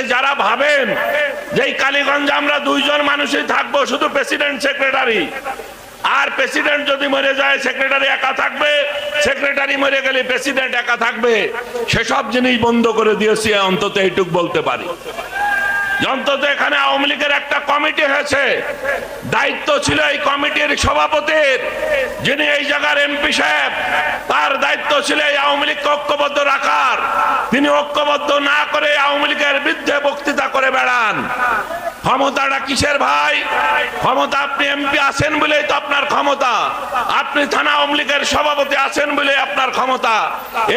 আরে যারা ভাবেন যে কালীগঞ্জে আমরা দুইজন মানুষই থাকব, শুধু প্রেসিডেন্ট সেক্রেটারি আর প্রেসিডেন্ট যদি মরে যায় সেক্রেটারি একা থাকবে সেক্রেটারি মরে গেলে প্রেসিডেন্ট একা থাকবে। সেসব জিনিস বন্ধ করে দিয়েছি, অন্তত এইটুক বলতে পারি। অন্তত এখানে আওয়ামী লীগের একটা কমিটি হয়েছে। দায়িত্ব ছিল এই কমিটির সভাপতির, যিনি এই জায়গার এমপি সাহেব। তার দায়িত্ব ছিল এই আওয়ামী লীগকে ঐক্যবদ্ধ রাখার। তিনি ঐক্যবদ্ধ না করে আওয়ামী লীগের বিরুদ্ধে বক্তৃতা করে বেড়ান। ক্ষমতাটা কিসের ভাই? ক্ষমতা আপনি এমপি আছেন বলেই তো আপনার ক্ষমতা। আপনি থানা আওয়ামী লীগের সভাপতি আছেন বলে আপনার ক্ষমতা।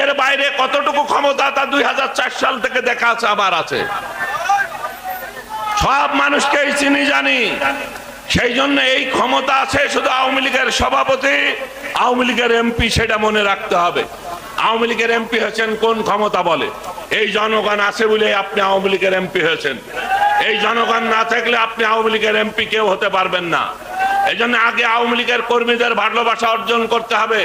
এর বাইরে কতটুকু ক্ষমতা তা দুই হাজার চার সাল থেকে দেখা আছে, আবার আছে। সব মানুষকেই চিনি, জানি। সেই জন্য এই ক্ষমতা আছে শুধু আওয়ামী লীগের সভাপতি, আওয়ামী লীগের এমপি সেটা মনে রাখতে হবে। আওয়ামী লীগের এমপি হয়েছেন কোন ক্ষমতা বলে? এই জনগণ আছে বলে আপনি আওয়ামী লীগের এমপি হয়েছেন। এই জনগণ না থাকলে আপনি আওয়ামী লীগের এমপি কেউ হতে পারবেন না। এই আগে আওয়ামী লীগের কর্মীদের ভালোবাসা অর্জন করতে হবে।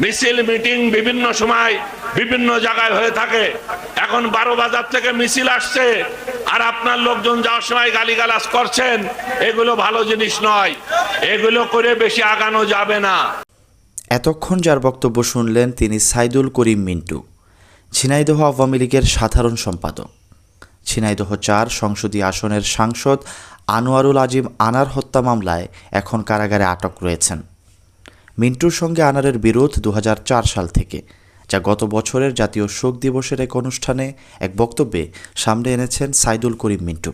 মিছিল, মিটিং বিভিন্ন সময় বিভিন্ন জায়গায় হয়ে থাকে। এখন বারো বাজার থেকে মিছিল আসছে আর আপনার লোকজন যাওয়ার সময় গালিগালাজ করছেন। এগুলো ভালো জিনিস নয়। এগুলো করে বেশি আগানো যাবে না। এতক্ষণ যার বক্তব্য শুনলেন তিনি সাইদুল করিম মিন্টু, ঝিনাইদহ আওয়ামী লীগের সাধারণ সম্পাদক। ঝিনাইদহ চার সংসদীয় আসনের সাংসদ আনোয়ারুল আজিম আনার হত্যা মামলায় এখন কারাগারে আটক রয়েছেন। মিন্টুর সঙ্গে আনারের বিরোধ দু হাজার চার সাল থেকে, যা গত বছরের জাতীয় শোক দিবসের এক অনুষ্ঠানে এক বক্তব্যে সামনে এনেছেন সাইদুল করিম মিন্টু।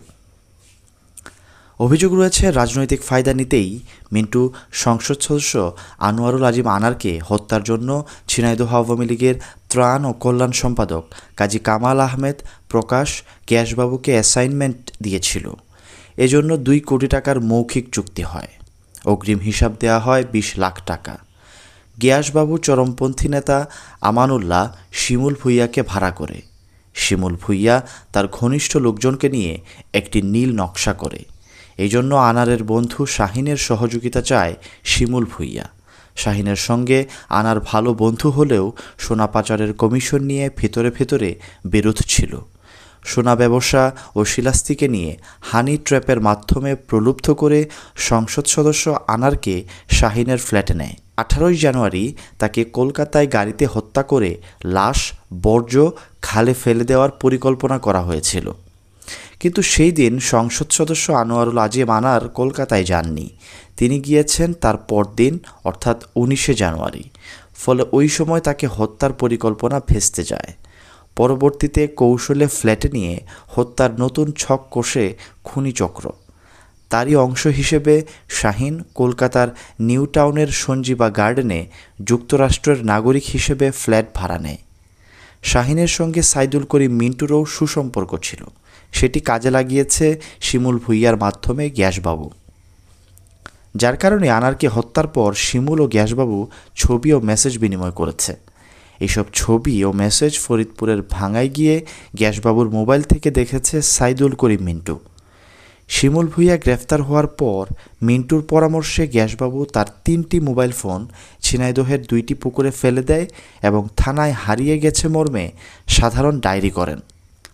অভিযোগ রয়েছে, রাজনৈতিক ফায়দা নিতেই মিন্টু সংসদ সদস্য আনোয়ারুল আজিম আনারকে হত্যার জন্য ঝিনাইদহ আওয়ামী লীগের ত্রাণ ও কল্যাণ সম্পাদক কাজী কামাল আহমেদ, প্রকাশ গ্যাসবাবুকে অ্যাসাইনমেন্ট দিয়েছিল। এজন্য দুই কোটি টাকার মৌখিক চুক্তি হয়। অগ্রিম হিসাব দেওয়া হয় বিশ লাখ টাকা। গিয়াসবাবু চরমপন্থী নেতা আমানুল্লাহ শিমুল ভুইয়াকে ভাড়া করে। শিমুল ভুইয়া তার ঘনিষ্ঠ লোকজনকে নিয়ে একটি নীল নকশা করে। এই জন্য আনারের বন্ধু শাহিনের সহযোগিতা চায় শিমুল ভুইয়া। শাহিনের সঙ্গে আনার ভালো বন্ধু হলেও সোনা পাচারের কমিশন নিয়ে ভেতরে ভেতরে বিরোধ ছিল। সোনা ব্যবসা ও শিলাস্তিকে নিয়ে হানি ট্র্যাপের মাধ্যমে প্রলুব্ধ করে সংসদ সদস্য আনারকে শাহিনের ফ্ল্যাটে নেয়। আঠারোই জানুয়ারি তাকে কলকাতায় গাড়িতে হত্যা করে লাশ, বর্জ্য, খালে ফেলে দেওয়ার পরিকল্পনা করা হয়েছিল। কিন্তু সেই দিন সংসদ সদস্য আনোয়ারুল আজিম আনার কলকাতায় যাননি। তিনি গিয়েছেন তার পরদিন, অর্থাৎ উনিশে জানুয়ারি। ফলে ওই সময় তাকে হত্যার পরিকল্পনা ভেস্তে যায়। পরবর্তীতে কৌশলে ফ্ল্যাটে নিয়ে হত্যার নতুন ছক কষে খুনি চক্র তারই অংশ হিসেবে শাহিন কলকাতার নিউ টাউনের সঞ্জীবা গার্ডেনে যুক্তরাষ্ট্রের নাগরিক হিসেবে ফ্ল্যাট ভাড়া নেয়। শাহিনের সঙ্গে সাইদুল করিম মিন্টুরও সুসম্পর্ক ছিল। সেটি কাজে লাগিয়েছে শিমুল ভুইয়ার মাধ্যমে গ্যাসবাবু। যার কারণে আনারকে হত্যার পর শিমুল ও গ্যাসবাবু ছবি ও মেসেজ বিনিময় করেছে। এইসব ছবি ও মেসেজ ফরিদপুরের ভাঙায় গিয়ে গ্যাসবাবুর মোবাইল থেকে দেখেছে সাইদুল করিম মিন্টু। শিমুল ভুইয়া গ্রেফতার হওয়ার পর মিন্টুর পরামর্শে গ্যাসবাবু তার তিনটি মোবাইল ফোন ঝিনাইদহের দুইটি পুকুরে ফেলে দেয় এবং থানায় হারিয়ে গেছে মর্মে সাধারণ ডায়েরি করেন।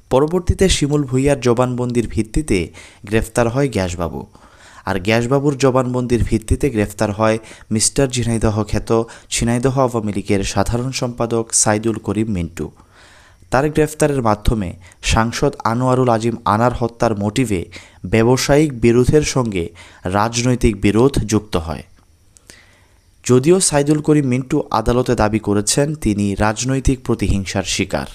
পরবর্তীতে শিমুল ভুইয়ার জবানবন্দির ভিত্তিতে গ্রেফতার হয় গ্যাসবাবু। আর গ্যাসবাবুর জবানবন্দির ভিত্তিতে গ্রেফতার হয় মিস্টার ঝিনাইদহ খ্যাত ঝিনাইদহ আওয়ামী লীগের সাধারণ সম্পাদক সাইদুল করিম মিন্টু। তার গ্রেফতারের মাধ্যমে সাংসদ আনোয়ারুল আজিম আনার হত্যার মোটিভে ব্যবসায়িক বিরোধের সঙ্গে রাজনৈতিক বিরোধ যুক্ত হয়। যদিও সাইদুল করিম মিন্টু আদালতে দাবি করেছেন, তিনি রাজনৈতিক প্রতিহিংসার শিকার।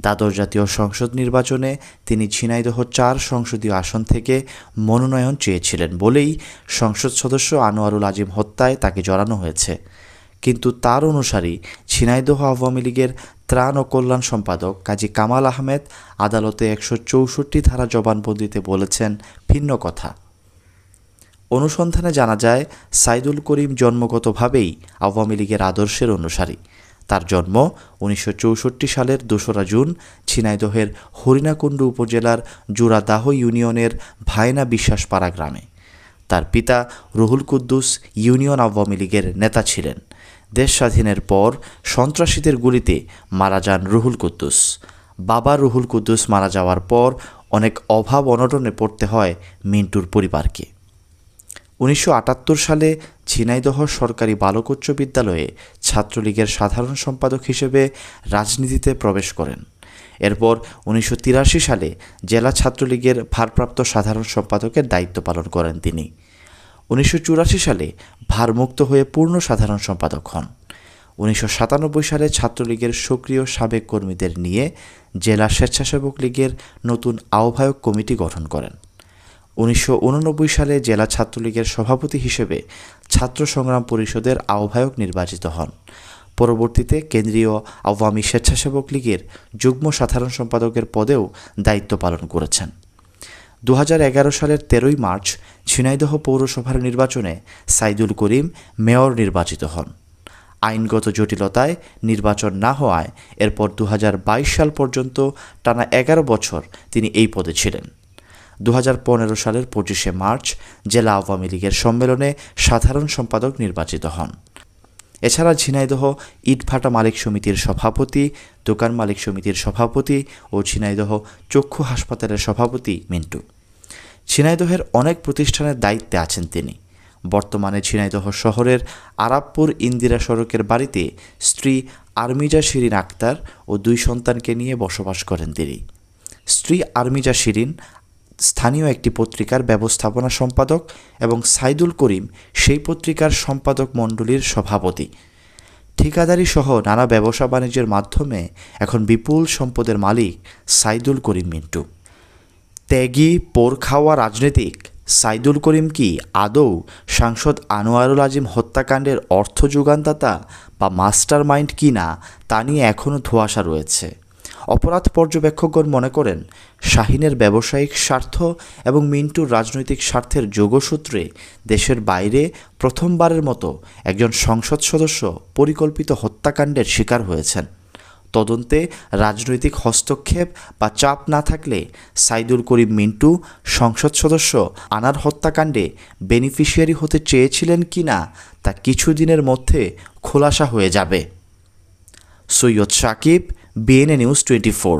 দ্বাদশ জাতীয় সংসদ নির্বাচনে তিনি ঝিনাইদহ চার সংসদীয় আসন থেকে মনোনয়ন চেয়েছিলেন বলেই সংসদ সদস্য আনোয়ারুল আজিম হত্যায় তাকে জড়ানো হয়েছে। কিন্তু তার অনুসারী ঝিনাইদহ আওয়ামী লীগের ত্রাণ ও কল্যাণ সম্পাদক কাজী কামাল আহমেদ আদালতে একশো চৌষট্টি ধারা জবানবন্দিতে বলেছেন ভিন্ন কথা। অনুসন্ধানে জানা যায়, সাইদুল করিম জন্মগতভাবেই আওয়ামী লীগের আদর্শের অনুসারী। তার জন্ম উনিশশো চৌষট্টি সালের দোসরা জুন ছিনাইদহের হরিণাকুণ্ডু উপজেলার জোড়াদাহ ইউনিয়নের ভায়না বিশ্বাসপাড়া গ্রামে। তার পিতা রুহুল কুদ্দুস ইউনিয়ন আওয়ামী লীগের নেতা ছিলেন। দেশ স্বাধীনের পর সন্ত্রাসীদের গুলিতে মারা যান রুহুল কুদ্দুস। বাবা রুহুল কুদ্দুস মারা যাওয়ার পর অনেক অভাব অনটনে পড়তে হয় মিন্টুর পরিবারকে। উনিশশো আটাত্তর সালে ঝিনাইদহ সরকারি বালক উচ্চ বিদ্যালয়ে ছাত্রলীগের সাধারণ সম্পাদক হিসেবে রাজনীতিতে প্রবেশ করেন। এরপর উনিশশো তিরাশি সালে জেলা ছাত্রলীগের ভারপ্রাপ্ত সাধারণ সম্পাদকের দায়িত্ব পালন করেন তিনি। উনিশশো চুরাশি সালে ভারমুক্ত হয়ে পূর্ণ সাধারণ সম্পাদক হন। উনিশশো সাতানব্বই সালে ছাত্রলীগের সক্রিয় সাবেক কর্মীদের নিয়ে জেলা স্বেচ্ছাসেবক লীগের নতুন আহ্বায়ক কমিটি গঠন করেন। উনিশশো উননব্বই সালে জেলা ছাত্রলীগের সভাপতি হিসেবে ছাত্র সংগ্রাম পরিষদের আহ্বায়ক নির্বাচিত হন। পরবর্তীতে কেন্দ্রীয় আওয়ামী স্বেচ্ছাসেবক লীগের যুগ্ম সাধারণ সম্পাদকের পদেও দায়িত্ব পালন করেছেন। দু হাজার এগারো সালের তেরোই মার্চ ঝিনাইদহ পৌরসভার নির্বাচনে সাইদুল করিম মেয়র নির্বাচিত হন। আইনগত জটিলতায় নির্বাচন না হওয়ায় এরপর দু হাজার বাইশ সাল পর্যন্ত টানা এগারো বছর তিনি এই পদে ছিলেন। দু হাজার পনেরো সালের পঁচিশে মার্চ জেলা আওয়ামী লীগের সম্মেলনে সাধারণ সম্পাদক নির্বাচিত হন। এছাড়া ঝিনাইদহ, ইটভাটা মালিক সমিতির সভাপতি, দোকান মালিক সমিতির সভাপতি ও ঝিনাইদহ চক্ষু হাসপাতালের সভাপতি মিন্টু। ঝিনাইদহের অনেক প্রতিষ্ঠানের দায়িত্বে আছেন তিনি। বর্তমানে ঝিনাইদহ শহরের আরাবপুর ইন্দিরা সড়কের বাড়িতে স্ত্রী আর্মিজা শিরিন আক্তার ও দুই সন্তানকে নিয়ে বসবাস করেন তিনি। স্ত্রী আর্মিজা শিরিন স্থানীয় একটি পত্রিকার ব্যবস্থাপনা সম্পাদক এবং সাইদুল করিম সেই পত্রিকার সম্পাদক মণ্ডলীর সভাপতি। ঠিকাদারি সহ নানা ব্যবসা বাণিজ্যের মাধ্যমে এখন বিপুল সম্পদের মালিক সাইদুল করিম মিন্টু। ত্যাগী পোর খাওয়া রাজনীতিক সাইদুল করিম কি আদৌ সাংসদ আনোয়ারুল আজিম হত্যাকাণ্ডের অর্থ যোগানদাতা বা মাস্টার মাইন্ড কি না তা নিয়ে এখনও ধোঁয়াশা রয়েছে? অপরাধ পর্যবেক্ষকগণ মনে করেন, শাহিনের ব্যবসায়িক স্বার্থ এবং মিন্টুর রাজনৈতিক স্বার্থের যোগসূত্রে দেশের বাইরে প্রথমবারের মতো একজন সংসদ সদস্য পরিকল্পিত হত্যাকাণ্ডের শিকার হয়েছেন। তদন্তে রাজনৈতিক হস্তক্ষেপ বা চাপ না থাকলে সাইদুল করিম মিন্টু সংসদ সদস্য আনার হত্যাকাণ্ডে বেনিফিশিয়ারি হতে চেয়েছিলেন কি না তা কিছুদিনের মধ্যে খোলাসা হয়ে যাবে। Syed Sakib BNA news twenty four